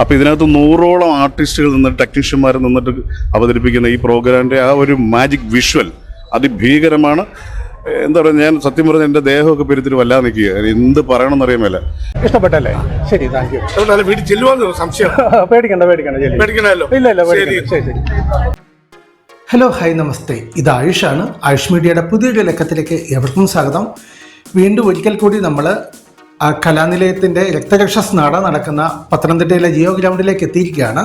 അപ്പോൾ ഇതിനകത്ത് നൂറോളം ആർട്ടിസ്റ്റുകൾ നിന്നിട്ട് ടെക്നീഷ്യന്മാർ നിന്നിട്ട് അവതരിപ്പിക്കുന്ന ഈ പ്രോഗ്രാമിന്റെ ആ ഒരു മാജിക് വിഷ്വൽ അതിഭീകരമാണ്. എന്താ പറയുക ഞാൻ സത്യം പറഞ്ഞ എന്റെ ദേഹമൊക്കെ പെരുത്തിട്ട് വല്ലാതെ നിൽക്കുക എന്ത് പറയണമെന്ന് അറിയാമല്ല ഇഷ്ടപ്പെട്ടല്ലേ? ശരി താങ്ക് യു വീട്ടിൽ ചെല്ലുവാന്ന്? സംശയം. പേടിക്കണ്ട പേടിക്കണ്ട പേടിക്കണല്ലോ ഇല്ല ഇല്ല ശരി. ശരി ശരി. ഹലോ ഹായ് നമസ്തേ. ഇത് ആയുഷാണ് ആയുഷ് മീഡിയയുടെ പുതിയൊരു ലക്കത്തിലേക്ക് എവർക്കും സ്വാഗതം. വീണ്ടും ഒരിക്കൽ കൂടി നമ്മൾ കലാനിലയത്തിന്റെ രക്തരക്ഷസ്നാട നടക്കുന്ന പത്തനംതിട്ടയിലെ ജിയോ ഗ്രൗണ്ടിലേക്ക് എത്തിയിരിക്കുകയാണ്.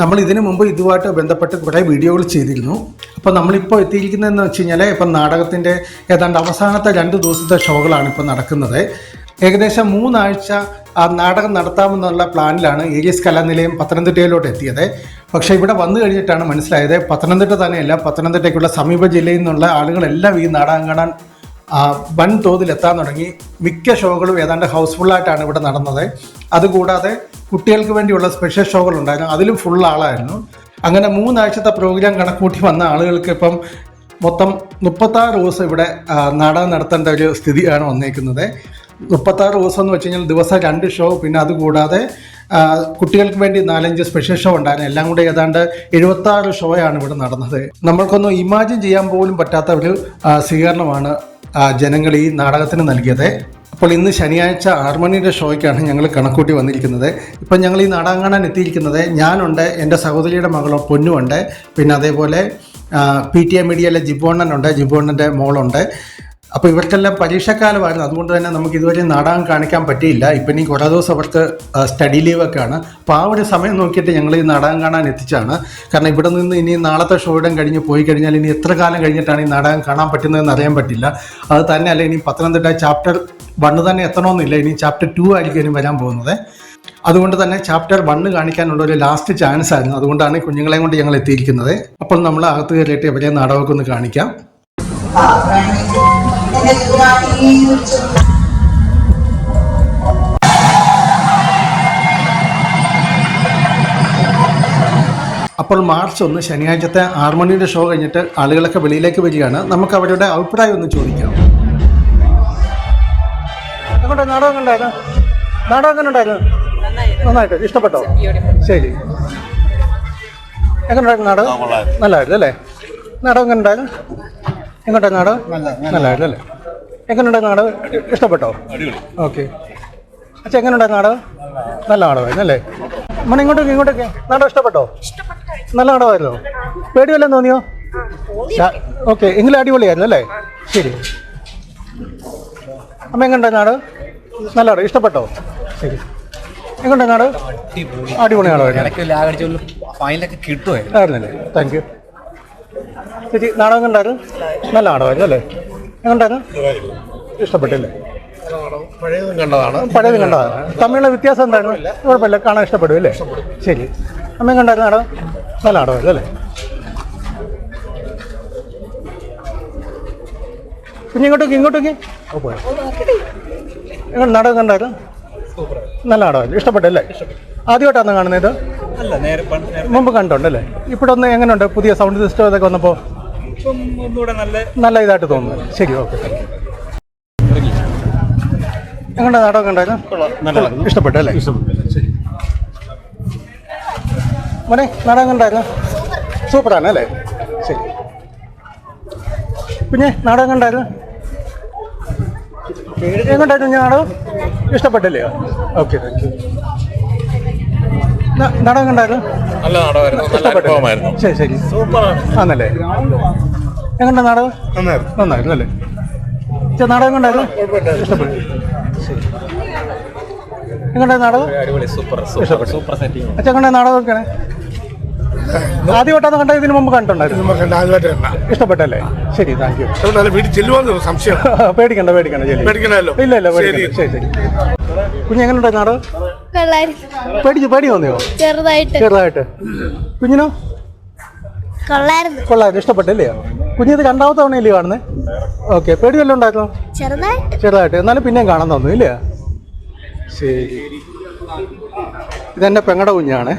നമ്മൾ ഇതിനു മുമ്പ് ഇതുമായിട്ട് ബന്ധപ്പെട്ട് കുറേ വീഡിയോകൾ ചെയ്തിരുന്നു. അപ്പോൾ നമ്മളിപ്പോൾ എത്തിയിരിക്കുന്നതെന്ന് വെച്ച് കഴിഞ്ഞാൽ ഇപ്പം നാടകത്തിന്റെ ഏതാണ്ട് അവസാനത്തെ രണ്ട് ദിവസത്തെ ഷോകളാണ് ഇപ്പോൾ നടക്കുന്നത്. ഏകദേശം മൂന്നാഴ്ച നാടകം നടത്താമെന്നുള്ള പ്ലാനിലാണ് ഏരിയസ് കലാനിലയം പത്തനംതിട്ടയിലോട്ട് എത്തിയത്. പക്ഷേ ഇവിടെ വന്നു കഴിഞ്ഞിട്ടാണ് മനസ്സിലായത് പത്തനംതിട്ട തന്നെയല്ല പത്തനംതിട്ടയ്ക്കുള്ള സമീപ ജില്ലയിൽ നിന്നുള്ള ആളുകളെല്ലാം ഈ നാടകം കാണാൻ വൻ തോതിൽ എത്താൻ തുടങ്ങി. മിക്ക ഷോകളും ഏതാണ്ട് ഹൗസ്ഫുള്ളായിട്ടാണ് ഇവിടെ നടന്നത്. അതുകൂടാതെ കുട്ടികൾക്ക് വേണ്ടിയുള്ള സ്പെഷ്യൽ ഷോകൾ ഉണ്ടായിരുന്നു അതിലും ഫുൾ ആളായിരുന്നു. അങ്ങനെ മൂന്നാഴ്ചത്തെ പ്രോഗ്രാം കണക്കൂട്ടി വന്ന ആളുകൾക്ക് ഇപ്പം മൊത്തം മുപ്പത്താറ് ദിവസം ഇവിടെ നാടകം നടത്തേണ്ട ഒരു സ്ഥിതിയാണ് വന്നേക്കുന്നത്. മുപ്പത്താറ് ദിവസം എന്ന് വെച്ച് കഴിഞ്ഞാൽ ദിവസം രണ്ട് ഷോ പിന്നെ അതുകൂടാതെ കുട്ടികൾക്ക് വേണ്ടി നാലഞ്ച് സ്പെഷ്യൽ ഷോ ഉണ്ടായിരുന്നു. എല്ലാം കൂടെ ഏതാണ്ട് എഴുപത്താറ് ഷോയാണ് ഇവിടെ നടന്നത്. നമ്മൾക്കൊന്നും ഇമാജിൻ ചെയ്യാൻ പോലും പറ്റാത്ത ഒരു സ്വീകരണമാണ് ജനങ്ങൾ ഈ നാടകത്തിന് നൽകിയത്. അപ്പോൾ ഇന്ന് ശനിയാഴ്ച ആറുമണിയുടെ ഷോയ്ക്കാണ് ഞങ്ങൾ കണക്കൂട്ടി വന്നിരിക്കുന്നത്. ഇപ്പം ഞങ്ങൾ ഈ നാടകം കാണാൻ എത്തിയിരിക്കുന്നത് ഞാനുണ്ട് എന്റെ സഹോദരിയുടെ മകളോ പൊന്നുണ്ട് പിന്നെ അതേപോലെ പി ടി എ മീഡിയയിലെ ജിബോണ്ണനുണ്ട് ജിബോണ്ണന്റെ മോളുണ്ട്. അപ്പോൾ ഇവർക്കെല്ലാം പരീക്ഷക്കാലമായിരുന്നു. അതുകൊണ്ട് തന്നെ നമുക്ക് ഇതുവരെ നാടകം കാണിക്കാൻ പറ്റിയില്ല. ഇപ്പം ഇനി കുറേ ദിവസം അവർക്ക് സ്റ്റഡി ലീവൊക്കെ ആണ് അപ്പോൾ ആ ഒരു സമയം നോക്കിയിട്ട് ഞങ്ങൾ ഈ നാടകം കാണാൻ എത്തിച്ചാണ്. കാരണം ഇവിടെ നിന്ന് ഇനി നാളത്തെ ഷോയിടം കഴിഞ്ഞ് പോയി കഴിഞ്ഞാൽ ഇനി എത്ര കാലം കഴിഞ്ഞിട്ടാണ് ഈ നാടകം കാണാൻ പറ്റുന്നതെന്ന് അറിയാൻ പറ്റില്ല. അത് തന്നെയല്ല ഇനി പത്തനംതിട്ട ചാപ്റ്റർ വണ്ണ് തന്നെ എത്തണമെന്നില്ല. ഇനി ചാപ്റ്റർ ടു ആയിരിക്കും ഇനി വരാൻ പോകുന്നത്. അതുകൊണ്ട് തന്നെ ചാപ്റ്റർ വണ്ണ് കാണിക്കാനുള്ള ഒരു ലാസ്റ്റ് ചാൻസ് ആയിരുന്നു. അതുകൊണ്ടാണ് കുഞ്ഞുങ്ങളെയും കൊണ്ട് ഞങ്ങൾ എത്തിയിരിക്കുന്നത്. അപ്പോൾ നമ്മൾ അകത്ത് കയറിയിട്ട് ഇവരെ നാടകമൊക്കെ ഒന്ന് കാണിക്കാം. അപ്പോൾ മാർച്ച് ഒന്ന് ശനിയാഴ്ചത്തെ ആറുമണിയുടെ ഷോ കഴിഞ്ഞിട്ട് ആളുകളൊക്കെ വെളിയിലേക്ക് വരികയാണ്. നമുക്ക് അവരുടെ അഭിപ്രായം ഒന്ന് ചോദിക്കാം. എങ്ങോട്ടെ? നാടകം ഉണ്ടായിരുന്നു നാടകം എങ്ങനെ ഉണ്ടായിരുന്നു നന്നായിട്ട്. ഇഷ്ടപ്പെട്ടോ? ശരി. എങ്ങനെയുണ്ടായിരുന്നു നാടകം? നല്ലതായിരുന്നു അല്ലേ? നാടകം എങ്ങനെ ഉണ്ടായിരുന്നു എങ്ങോട്ടാ നാടകം? നല്ലതായിരുന്നു അല്ലേ? എങ്ങനെ ഉണ്ടായിരുന്നു നാടകം? ഇഷ്ടപ്പെട്ടോ? ഓക്കെ. അച്ഛാ എങ്ങനെയുണ്ടായിരുന്നു നാടകം? നല്ല നാടകമായിരുന്നു അല്ലേ? മണി ഇങ്ങോട്ടേക്ക് ഇങ്ങോട്ടേക്ക്. നാടകം ഇഷ്ടപ്പെട്ടോ? നല്ല നാടകമായിരുന്നോ? പേടിയല്ലെന്ന് തോന്നിയോ? ഓക്കെ എങ്കിലും അടിപൊളിയായിരുന്നു അല്ലേ? ശരി. അമ്മ എങ്ങനെയുണ്ടായിരുന്നു നാടകം? നല്ല നാടകം. ഇഷ്ടപ്പെട്ടോ? ശരി. എങ്ങനെ നാടകം? അടിപൊളി. നാടകമായിരുന്നു. ഫൈനലൊക്കെ കിട്ടുമായിരുന്നു. ആയിരുന്നല്ലേ? താങ്ക് യു ചേച്ചി നാടകം ഉണ്ടായിരുന്നു നല്ല നാടകമായിരുന്നു അല്ലേ? എങ്ങനെയുണ്ടായിരുന്നു ഇഷ്ടപ്പെട്ടില്ലേ? പഴയതും കണ്ടതാണ്. പഴയതും കണ്ടതാണ്. തമ്മിലുള്ള വ്യത്യാസം എന്താണ്? കുഴപ്പമില്ല. കാണാൻ ഇഷ്ടപ്പെടും അല്ലേ? ശരി. അമ്മ കണ്ടായിരുന്നു നാടകം നല്ല നാടകം അല്ലേ? പിന്നെ ഇങ്ങോട്ടേക്ക് പോയോ. എങ്ങനെ നാടകം കണ്ടായിരുന്നു നല്ല നാടകമായിരുന്നു ഇഷ്ടപ്പെട്ടല്ലേ ആദ്യമായിട്ടാണ് കാണുന്നത് ഇത്? മുമ്പ് കണ്ടുണ്ടല്ലേ? ഇപ്പോഴൊന്ന് എങ്ങനെയുണ്ട്? പുതിയ സൗണ്ട് സിസ്റ്റം ഇതൊക്കെ വന്നപ്പോൾ ഇപ്പം ഒന്നുകൂടെ നല്ല നല്ല ഇതായിട്ട് തോന്നുന്നു. ശരി ഓക്കെ എങ്ങനെ നാടകം ഉണ്ടായിരുന്നു? ഇഷ്ടപ്പെട്ടു അല്ലേ? ശരി. മോനെ നാടകം കണ്ടായിരുന്നു? സൂപ്പറാണ് അല്ലേ? ശരി. പിന്നെ നാടകം കണ്ടായിരുന്നു? എങ്ങോട്ടായിരുന്നു ഞാൻ നാടകം? ഇഷ്ടപ്പെട്ടില്ലേ ഓക്കെ താങ്ക് യു നാടകം കണ്ടായിരുന്നു? നല്ല നാടകമായിരുന്നു ശരി ശരി. സൂപ്പറാണ്. ആന്നല്ലേ എങ്ങനെ നാടകം? നന്നായിരുന്നു. നന്നായിരുന്നു അല്ലേ? ചേ നാടകം കണ്ടായിരുന്നു? ഇഷ്ടപ്പെട്ടു. എങ്ങനെ നാടകം? അടിപൊളി സൂപ്പർ ഇഷ്ടപ്പെട്ടു. Super setting. അച്ഛൻ കണ്ട നാടകമൊക്കെയാണ് ആദ്യമായിട്ടാണ് കണ്ടത് ഇതിന് മുമ്പ് കണ്ടിട്ടുണ്ടായിരുന്നു ഇഷ്ടപ്പെട്ടല്ലേ? ശരി താങ്ക് യു വീട്ടിൽ ചെല്ലുവാന്ന് സംശയം. പേടിക്കണ്ട പേടിക്കണ്ട ശരി പേടിക്കണമല്ലോ. ഇല്ല ഇല്ല ശരി. ശരി ശരി. കുഞ്ഞ് എങ്ങനെ ഉണ്ടായി നാടകം പേടിച്ചു പേടി തോന്നിയോ? ചെറുതായിട്ട്. ചെറുതായിട്ട്. കുഞ്ഞിനോ? കൊള്ളായിരുന്നു. കൊള്ളായിരുന്നു ഇഷ്ടപ്പെട്ടില്ലേ? കുഞ്ഞിത് രണ്ടാമത്തെ തവണയല്ലേ കാണുന്നത് ഓക്കെ പേടി വല്ലതും ഉണ്ടായിരുന്നോ? ചെറുതായിട്ട്. ചെറുതായിട്ട്. എന്നാലും പിന്നെയും കാണാൻ തോന്നുന്നു ഇല്ലേ? ശരി. ഇതെന്റെ പെങ്ങടെ കുഞ്ഞാണ്.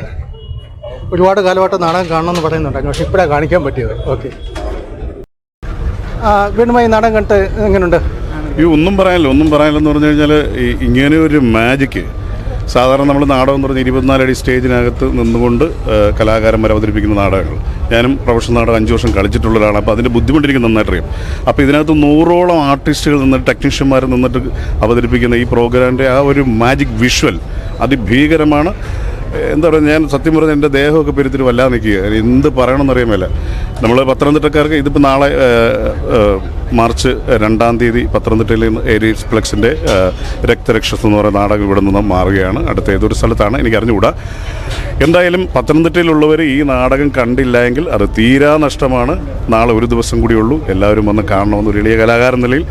ഒരുപാട് കാലമായിട്ട് നാടകം കാണണമെന്ന് പറയുന്നുണ്ടായിരുന്നു പക്ഷെ ഇപ്പോഴാണ് കാണിക്കാൻ പറ്റിയത്. ഓക്കെ. വീണ്ടുമായി നാടകം കണ്ടിട്ട് എങ്ങനെയുണ്ട് ഈ ഒന്നും പറയാനില്ല ഒന്നും പറയാനില്ലെന്ന് പറഞ്ഞു കഴിഞ്ഞാൽ ഇങ്ങനെ ഒരു മാജിക്ക് സാധാരണ നമ്മൾ നാടകം എന്ന് പറഞ്ഞാൽ ഇരുപത്തിനാലടി സ്റ്റേജിനകത്ത് നിന്നുകൊണ്ട് കലാകാരന്മാർ അവതരിപ്പിക്കുന്ന നാടകങ്ങൾ. ഞാനും പ്രൊഫഷണൽ നാടകം അഞ്ച് വർഷം കളിച്ചിട്ടുള്ള ഒരാളാണ്. അപ്പോൾ അതിന്റെ ബുദ്ധിമുട്ട് എനിക്ക് നന്നായിട്ട് അറിയാം അപ്പോൾ ഇതിനകത്ത് നൂറോളം ആർട്ടിസ്റ്റുകൾ നിന്നിട്ട് ടെക്നീഷ്യന്മാർ നിന്നിട്ട് അവതരിപ്പിക്കുന്ന ഈ പ്രോഗ്രാമിന്റെ ആ ഒരു മാജിക് വിഷ്വൽ അതിഭീകരമാണ്. എന്താ പറയുക ഞാൻ സത്യം പറഞ്ഞാൽ എന്റെ ദേഹമൊക്കെ പെരുത്തിന് വല്ലാതെ നിൽക്കുക എന്ത് പറയണമെന്നറിയാൻ മേല. നമ്മൾ പത്തനംതിട്ടക്കാർക്ക് ഇതിപ്പോൾ നാളെ മാർച്ച് രണ്ടാം തീയതി പത്തനംതിട്ടയിൽ നിന്ന് ഏരീസ് ഫ്ലെക്സിന്റെ രക്തരക്ഷസ് എന്ന് പറയുന്ന നാടകം ഇവിടെ നിന്ന് മാറുകയാണ്. അടുത്ത ഏതൊരു സ്ഥലത്താണ് എനിക്ക് അറിഞ്ഞുകൂടാ എന്തായാലും പത്തനംതിട്ടയിലുള്ളവർ ഈ നാടകം കണ്ടില്ല എങ്കിൽ അത് തീരാ നഷ്ടമാണ്. നാളെ ഒരു ദിവസം കൂടിയുള്ളൂ എല്ലാവരും വന്ന് കാണണമെന്ന് ഒരു എളിയ കലാകാരൻ നിലയിൽ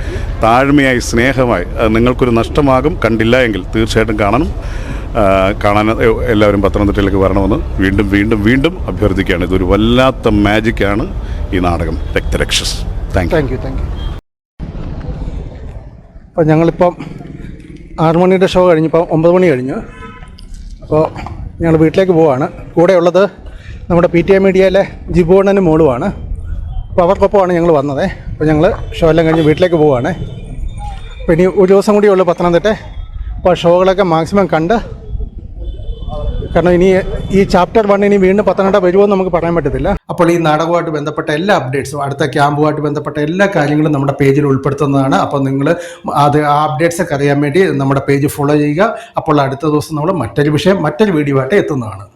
താഴ്മയായി സ്നേഹമായി നിങ്ങൾക്കൊരു നഷ്ടമാകും. കണ്ടില്ല എങ്കിൽ തീർച്ചയായിട്ടും കാണണം. കാണാൻ എല്ലാവരും പത്തനംതിട്ടയിലേക്ക് വരണമെന്ന് വീണ്ടും വീണ്ടും വീണ്ടും അഭ്യർത്ഥിക്കുകയാണ്. ഇതൊരു വല്ലാത്ത മാജിക്കാണ് ഈ നാടകം Raktharakshas. Thank thank you thank you അപ്പോൾ ഞങ്ങളിപ്പം ആറ് മണിയുടെ ഷോ കഴിഞ്ഞിപ്പോൾ ഒമ്പത് മണി കഴിഞ്ഞു. അപ്പോൾ ഞങ്ങൾ വീട്ടിലേക്ക് പോവാണ്. കൂടെയുള്ളത് നമ്മുടെ പി ടി എ മീഡിയയിലെ ജിബോണനും മോളുമാണ്. അപ്പോൾ അവർക്കൊപ്പമാണ് ഞങ്ങൾ വന്നത്. അപ്പോൾ ഞങ്ങൾ ഷോ എല്ലാം കഴിഞ്ഞ് വീട്ടിലേക്ക് പോവുകയാണ് അപ്പോൾ ഇനി ഒരു ദിവസം കൂടിയുള്ളൂ പത്തനംതിട്ട. അപ്പോൾ ഷോകളൊക്കെ മാക്സിമം കണ്ട് കാരണം ഇനി ഈ ചാപ്റ്റർ വൺ ഇനി വീണ്ടും പത്തനംതിട്ട വരുമോ നമുക്ക് പറയാൻ പറ്റത്തില്ല. അപ്പോൾ ഈ നാടകവുമായിട്ട് ബന്ധപ്പെട്ട എല്ലാ അപ്ഡേറ്റ്സും അടുത്ത ക്യാമ്പുമായിട്ട് ബന്ധപ്പെട്ട എല്ലാ കാര്യങ്ങളും നമ്മുടെ പേജിൽ ഉൾപ്പെടുത്തുന്നതാണ്. അപ്പോൾ നിങ്ങൾ അത് ആ അപ്ഡേറ്റ്സ് ഒക്കെ അറിയാൻ വേണ്ടി നമ്മുടെ പേജ് ഫോളോ ചെയ്യുക. അപ്പോൾ അടുത്ത ദിവസം നമ്മൾ മറ്റൊരു വിഷയം മറ്റൊരു വീഡിയോ ആയിട്ട് എത്തുന്നതാണ്.